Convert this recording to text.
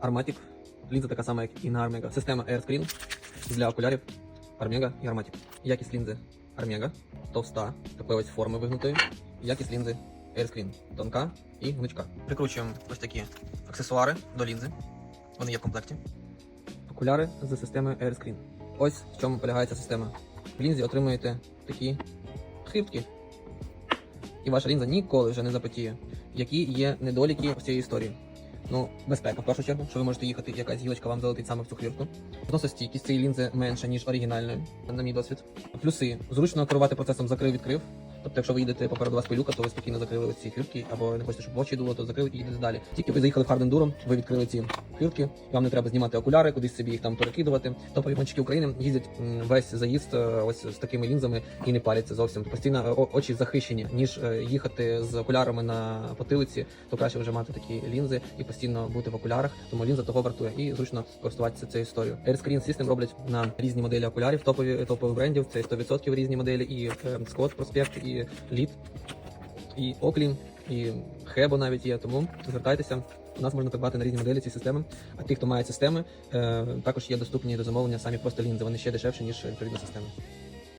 Armatic. Лінза така сама, як і на Armega. Система AirScreen для окулярів Armega і Armatic. Якість лінзи Armega, товста, такої ось форми вигнутої. Якість лінзи AirScreen, тонка і гнучка. Прикручуємо ось такі аксесуари до лінзи. Вони є в комплекті. Окуляри з системою AirScreen. Ось в чому полягає ця система. В лінзі отримуєте такі хибки. І ваша лінза ніколи вже не запотіє. Які є недоліки в цієї історії? Ну, безпека в першу чергу, що ви можете їхати, якась гілочка вам залетить саме в цю хвіртку. Носостійкість цієї лінзи менша, ніж оригінальної, на мій досвід. Плюси зручно керувати процесом закрив-відкрив. Тобто, якщо ви їдете попереду вас пилюка, то ви спокійно закрили ці хвіртки, або не хочете, щоб очі дуло, то закрили і їдете далі. Тільки ви заїхали в Хардендуром, ви відкрили ці хвіртки, вам не треба знімати окуляри, кудись собі їх там перекидувати. Топові гонщики України їздять весь заїзд е, ось з такими лінзами і не паляться зовсім. Постійно е, очі захищені, ніж е, їхати з окулярами на потилиці, то краще вже мати такі лінзи і постійно бути в окулярах. Тому лінза того вартує і зручно користуватися цією історією. AirScreen System роблять на різні моделі окулярів, топові топових брендів. Це 100% різні моделі, і Scott Prospect, і Lead, і Oakley, і Hebo навіть є. Тому звертайтеся. У нас можна придбати на різні моделі ці системи. А ті, хто має системи, е, також є доступні до замовлення самі просто лінзи. Вони ще дешевші, ніж відповідно системи.